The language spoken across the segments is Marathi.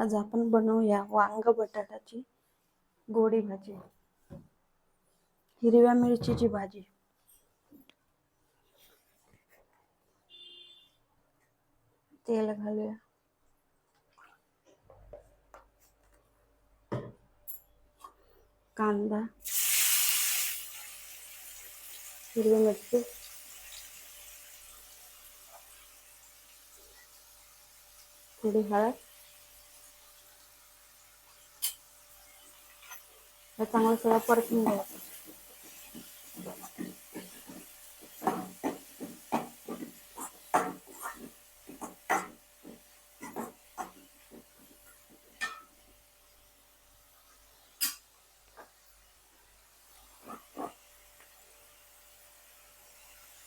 आज आपण बनवूया वांग बटाट्याची गोडी भाजी. हिरव्या मिरचीची भाजी. तेल घालूया. कांदा. हिरवी मिरची. थोडी हळद. हे चांगलं सगळं परतून घ्यायचं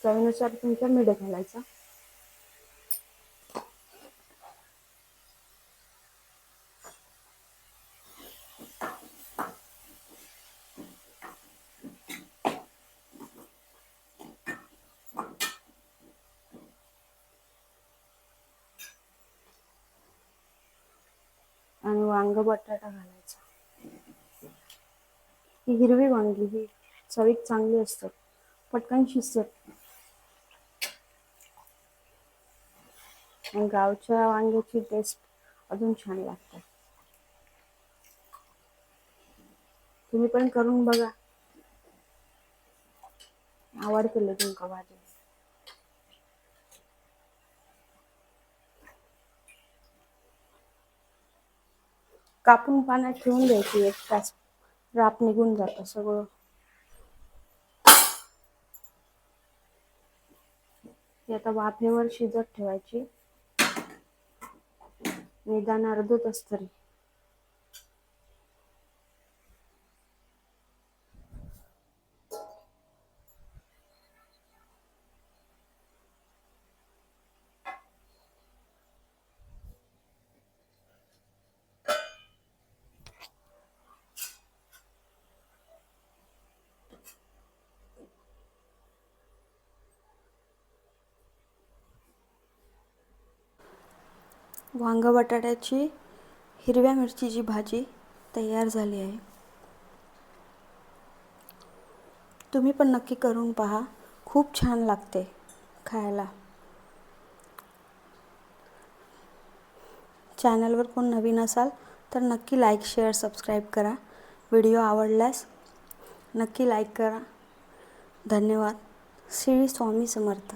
चवीनुसार तुमच्या मीठ घालायचा. आणि वांग बटाटा घालायचा. ही हिरवी वांगी ही चवीत चांगली असतात. पटकन शिजतात. आणि गावच्या वांग्याची टेस्ट अजून छान लागते तुम्ही पण करून बघा. आवडते तुमका भाजी? कापून पाण्यात ठेवून द्यायची एक तास. राप निघून जातं सगळं. आता वाफेवर शिजत ठेवायची. निदान अर्ध तास तरी. वांग बटाट्याची हिरव्या मिरचीची भाजी तयार झाली आहे. तुम्ही पण नक्की करून पहा. खूप छान लागते खायला. चॅनलवर कोण नवीन असाल तर नक्की लाईक शेअर सबस्क्राईब करा. व्हिडिओ आवडल्यास नक्की लाईक करा. धन्यवाद. श्री स्वामी समर्थ.